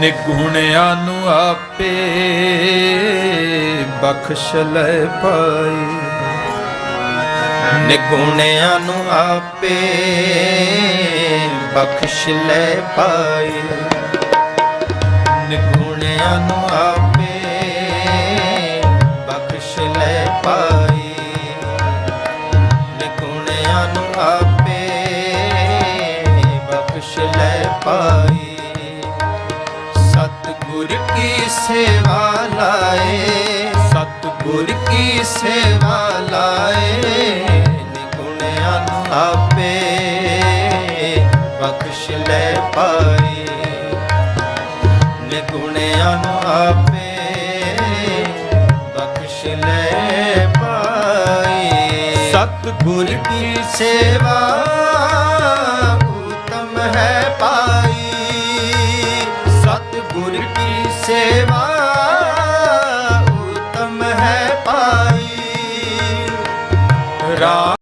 ਨਿਗੁਣਿਆਂ ਨੂੰ ਆਪੇ ਬਖਸ਼ ਲੈ ਪਾਈ ਨਿਗੁਣਿਆਂ ਨੂੰ ਆਪੇ ਬਖਸ਼ ਲੈ ਪਾਈ ਨਿਗੁਣਿਆਂ ਨੂੰ ਆਪੇ ਬਖਸ਼ ਲੈ ਪਾਈ ਨਿਗੁਣਿਆਂ ਨੂੰ ਆਪੇ ਬਖਸ਼ ਲੈ ਪਾਈ ਸਤਿਗੁਰ ਕੀ ਸੇਵਾ ਲਾਏ? ਸਤਿਗੁਰ ਕੀ ਸੇਵਾ ਲਾਏ? ਨਿਗੁਣਿਆਂ ਨੂੰ ਆਪੇ ਬਖਸ਼ ਲੈ ਪਾਈ ਨਿਗੁਣਿਆਂ ਨੂੰ ਆਪੇ ਬਖਸ਼ ਲੈ ਪਾਈ ਸਤਿਗੁਰ ਕੀ ਸੇਵਾ, ਉਤਮ ਹੈ ਪਾਈ ਸੇਵਾ ਉਤਮ ਹੈ ਪਾਈ। ਰਾ